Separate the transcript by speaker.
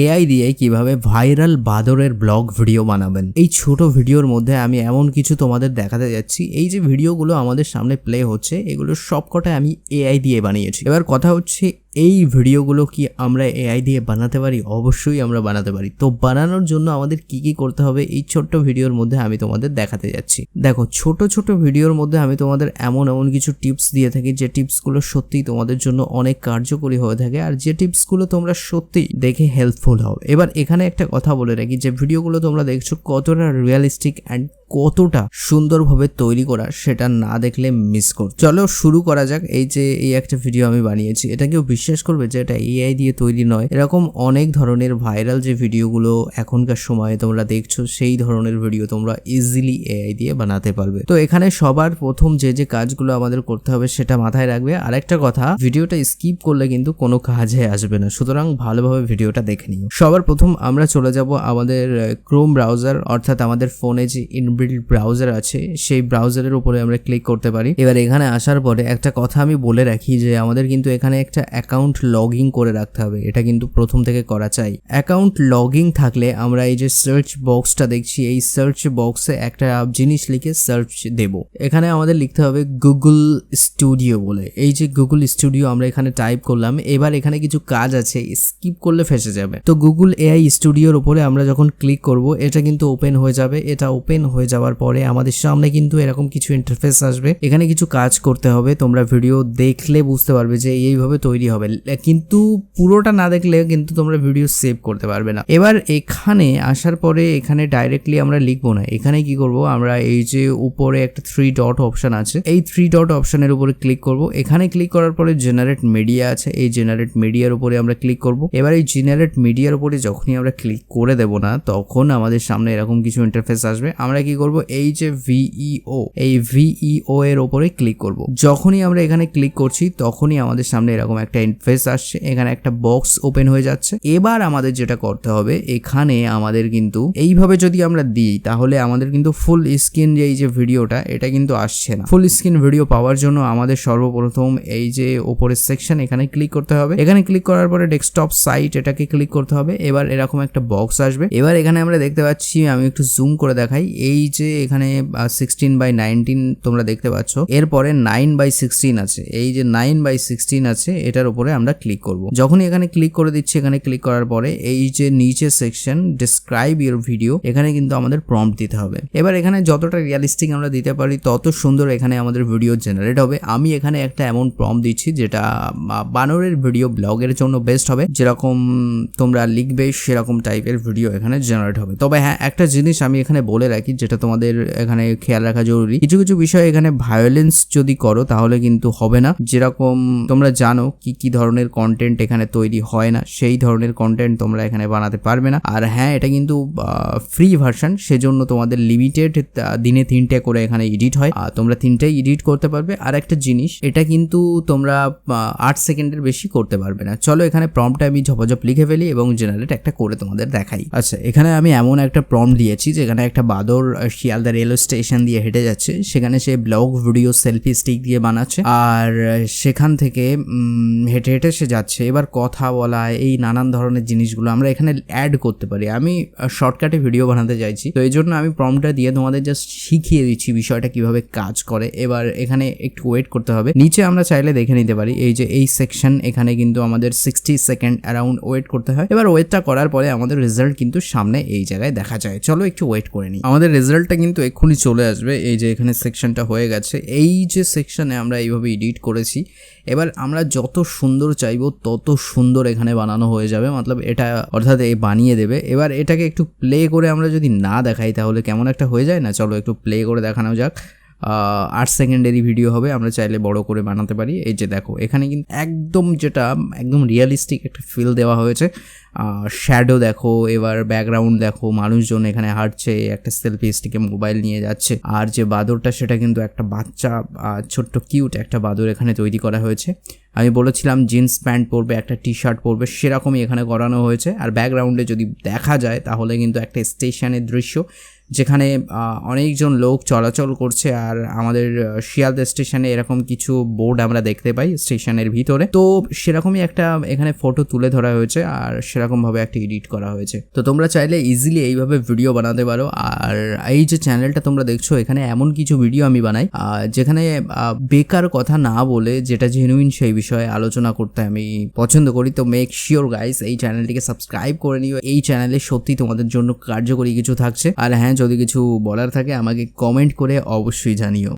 Speaker 1: AI দিয়ে কীভাবে viral বাদরের blog video বানাবেন। এই ছোট ভিডিওর মধ্যে আমি এমন কিছু তোমাদের দেখাতে যাচ্ছি। এই যে ভিডিওগুলো আমাদের সামনে প্লে হচ্ছে, এগুলো সবকটাই আমি এআই দিয়ে বানিয়েছি। এবার কথা হচ্ছে এই ভিডিওগুলো কি আমরা এআই দিয়ে বানাতে পারি? অবশ্যই আমরা বানাতে পারি। তো বানানোর জন্য আমাদের কি কি করতে হবে? এই ছোট্ট ভিডিওর মধ্যে আমি তোমাদের দেখাতে যাচ্ছি। দেখো, ছোট ছোট ভিডিওর মধ্যে আমি তোমাদের এমন এমন কিছু টিপস দিয়ে থাকি, যে টিপসগুলো সত্যিই তোমাদের জন্য অনেক কার্যকরী হয়ে থাকে আর যে টিপসগুলো তোমরা সত্যি দেখে হেল্পফুল হও। এবার এখানে একটা কথা বলে রাখি, যে ভিডিওগুলো তোমরা দেখছ কতটা রিয়েলিস্টিক অ্যান্ড কতটা সুন্দরভাবে তৈরি করা, সেটা না দেখলে মিস কর চলো শুরু করা যাক। এই যে, এই একটা ভিডিও আমি বানিয়েছি, এটা কেউ বিশ্বাস করবে যে এটা এআই দিয়ে তৈরি নয়। এরকম অনেক ধরনের ভাইরাল যে ভিডিওগুলো এখনকার সময়ে তোমরা দেখছ, সেই ধরনের ভিডিও তোমরা ইজিলি এআই দিয়ে বানাতে পারবে। তো এখানে সবার প্রথম যে যে কাজগুলো আমাদের করতে হবে সেটা মাথায় রাখবে। আর একটা কথা, ভিডিওটা স্কিপ করলে কিন্তু কোনো কাজে আসবে না। সুতরাং ভালোভাবে ভিডিওটা দেখে নিও। সবার প্রথম আমরা চলে যাব আমাদের ক্রোম ব্রাউজার অর্থাৎ আমাদের ফোনে যে ইনবিল্ড ব্রাউজার আছে, সেই ব্রাউজারের উপরে আমরা ক্লিক করতে পারি। এবার এখানে আসার পরে একটা কথা আমি বলে রাখি যে, আমাদের কিন্তু এখানে একটা অ্যাকাউন্ট লগইন করে রাখতে হবে, এটা কিন্তু প্রথম থেকে করা চাই। অ্যাকাউন্ট লগইন থাকলে আমরা এই যে সার্চ বক্সটা দেখছি, এই সার্চ বক্সে একটা জিনিস লিখে সার্চ দেব। এখানে আমাদের লিখতে হবে গুগল স্টুডিও বলে। এই যে গুগল স্টুডিও আমরা এখানে টাইপ করলাম, এবার এখানে কিছু কাজ আছে, স্কিপ করলে ফেসে যাবে। তো গুগল এআই স্টুডিওর উপরে আমরা যখন ক্লিক করব, এটা কিন্তু ওপেন হয়ে যাবে। এটা ওপেন হয়ে যাওয়ার পরে আমাদের সামনে কিন্তু এরকম কিছু ইন্টারফেস আসবে। এখানে কিছু কাজ করতে হবে, তোমরা ভিডিও দেখলে বুঝতে পারবে যে এইভাবে তৈরি হবে। কিন্তু পুরোটা না দেখলে কিন্তু তোমরা ভিডিও সেভ করতে পারবে না। এবার এখানে আসার পরে এখানে ডাইরেক্টলি আমরা লিখব না। এখানে কি করব? আমরা এই যে উপরে একটা থ্রি ডট অপশন আছে, এই থ্রি ডট অপশনের উপরে ক্লিক করব। এখানে ক্লিক করার পরে জেনারেট মিডিয়া আছে, এই জেনারেট মিডিয়ার উপরে আমরা ক্লিক করব। এবার এই জেনারেট মিডিয়ার উপরে যখনই আমরা ক্লিক করে দেব না, তখন আমাদের সামনে এরকম কিছু ইন্টারফেস আসবে। আমরা কি করব? এই যে ভিইও এই ভিইও এর উপরে ক্লিক করব। যখনই আমরা এখানে ক্লিক করছি, তখনই আমাদের সামনে এরকম একটা ইন্টারফেস আসছে, এখানে একটা বক্স ওপেন হয়ে যাচ্ছে। এবার আমাদের যেটা করতে হবে, এখানে আমাদের কিন্তু এইভাবে যদি আমরা দিই, তাহলে আমাদের কিন্তু ফুল স্ক্রিন যে এই যে ভিডিওটা, এটা কিন্তু আসছে না। ফুল স্ক্রিন ভিডিও পাওয়ার জন্য আমাদের সর্বপ্রথম এই যে ওপরের সেকশন এখানে ক্লিক করতে হবে। এখানে ক্লিক করার পরে ডেস্কটপ সাইট এটাকে ক্লিক করতে হবে। এবার এরকম একটা বক্স আসবে। এবার এখানে আমরা দেখতে পাচ্ছি, আমি একটু জুম করে দেখাই। এই যে এখানে সিক্সটিন বাই নাইনটিন তোমরা দেখতে পাচ্ছ। এরপরে নাইন বাই সিক্সটিন আছে। এই যে নাইন বাই সিক্সটিন আছে, এটার উপরে আমরা ক্লিক করব। যখনই এখানে ক্লিক করে দিচ্ছি, এখানে ক্লিক করার পরে এই যে নিচে সেকশন ডিসক্রাইব ইউর ভিডিও এখানে কিন্তু আমাদের প্রম্পট দিতে হবে। এবার এখানে যতটা রিয়ালিস্টিক আমরা দিতে পারি, তত সুন্দর এখানে আমাদের ভিডিও জেনারেট হবে। আমি এখানে একটা এমন প্রম দিচ্ছি, যেটা বানরের ভিডিও ব্লগের জন্য বেস্ট হবে। যেরকম তোমরা লিখবে, সেরকম টাইপের ভিডিও এখানে জেনারেট হবে। তবে হ্যাঁ একটা জিনিস আমি এখানে বলে রাখি, যেটা তোমাদের এখানে খেয়াল রাখা জরুরি। কিছু কিছু বিষয় এখানে ভায়োলেন্স যদি করো, তাহলে কিন্তু হবে না। যেরকম তোমরা জানো কি কি ধরনের কন্টেন্ট এখানে তৈরি হয় না, সেই ধরনের কন্টেন্ট তোমরা এখানে বানাতে পারবে না। আর হ্যাঁ এটা কিন্তু ফ্রি ভার্সন সেজন্য তোমাদের লিমিটেড দিনে তিনটে করে এখানে এডিট হয়। আর তোমরা তিনটেই এডিট করতে পারবে। আর একটা জিনিস, এটা কিন্তু তোমরা আট সেকেন্ডের বেশি করতে পারবে না। চলো এখানে প্রম্পটা আমি ঝপঝপ লিখে ফেলি এবং জেনারেট একটা করে তোমাদের দেখাই। আচ্ছা এখানে আমি এমন একটা প্রম্পট দিয়েছি, যেখানে একটা বাদর শিয়ালদা রেলওয়ে স্টেশন দিয়ে হেঁটে যাচ্ছে। সেখানে সে ব্লগ ভিডিও সেলফি স্টিক দিয়ে বানাচ্ছে। আর সেখান থেকে হেঁটে হেঁটে হেঁটে সে যাচ্ছে। এবার কথা বলা, এই নানান ধরনের জিনিসগুলো আমরা এখানে অ্যাড করতে পারি। আমি শর্টকাটে ভিডিও বানাতে চাইছি। তো এই জন্য আমি প্রম্পটটা দিয়ে তোমাদের জাস্ট শিখিয়ে দিচ্ছি বিষয়টা কীভাবে কাজ করে। এবার এখানে একটু ওয়েট করতে হবে। নিচে আমরা চাইলে দেখে নিতে পারি, এই যে এই সেকশন এখানে কিন্তু আমাদের সিক্সটি সেকেন্ড অ্যারাউন্ড ওয়েট করতে হয়। এবার ওয়েটটা করার পরে আমাদের রেজাল্ট কিন্তু সামনে এই জায়গায় দেখা যায়। চলো একটু ওয়েট করে নিই। আমাদের রেজাল্টটা কিন্তু এক্ষুনি চলে আসবে। এই যে এখানে সেকশনটা হয়ে গেছে। এই যে সেকশনে আমরা এইভাবে এডিট করেছি। এবার আমরা যত সুন্দর চাইব, তত সুন্দর এখানে বানানো হয়ে যাবে। মতলব এটা অর্থাৎ এই বানিয়ে দেবে। এবার এটাকে একটু প্লে করে আমরা যদি না দেখাই, তাহলে কেমন একটা হয়ে যায় না? চলো একটু প্লে করে দেখানো যাক। আট সেকেন্ডেরই ভিডিও হবে, আমরা চাইলে বড় করে বানাতে পারি। এই যে দেখো, এখানে কিন্তু একদম যেটা একদম রিয়েলিস্টিক একটা ফিল দেওয়া হয়েছে। শ্যাডো দেখো, এবার ব্যাকগ্রাউন্ড দেখো, মানুষজন এখানে হাঁটছে, একটা সেলফি স্টিকে মোবাইল নিয়ে যাচ্ছে। আর যে বাদরটা, সেটা কিন্তু একটা বাচ্চা ছোট্ট কিউট একটা বাদর এখানে তৈরি করা হয়েছে। আমি বলেছিলাম জিন্স প্যান্ট পরবে, একটা টি শার্ট পরবে, সেরকমই এখানে করানো হয়েছে। আর ব্যাকগ্রাউন্ডে যদি দেখা যায়, তাহলে কিন্তু একটা স্টেশনের দৃশ্য। যেখানে অনেকজন লোক চলাচল করছে আর আমাদের শিয়ালদা স্টেশনে এরকম কিছু বোর্ড আমরা দেখতে পাই স্টেশনের ভিতরে। তো সেরকমই একটা এখানে ফটো তুলে ধরা হয়েছে আর সেরকমভাবে একটা এডিট করা হয়েছে। তো তোমরা চাইলে ইজিলি এইভাবে ভিডিও বানাতে পারো। আর এই যে চ্যানেলটা তোমরা দেখছ, এখানে এমন কিছু ভিডিও আমি বানাই যেখানে বেকার কথা না বলে যেটা জেনুইন সেই বিষয়ে আলোচনা করতে আমি পছন্দ করি। তো মেক শিওর গাইস এই চ্যানেলটিকে সাবস্ক্রাইব করে নিও। এই চ্যানেলে সত্যি তোমাদের জন্য কার্যকরী কিছু থাকছে। আর হ্যাঁ যদি কিছু বলার থাকে আমাকে কমেন্ট করে অবশ্যই জানিও।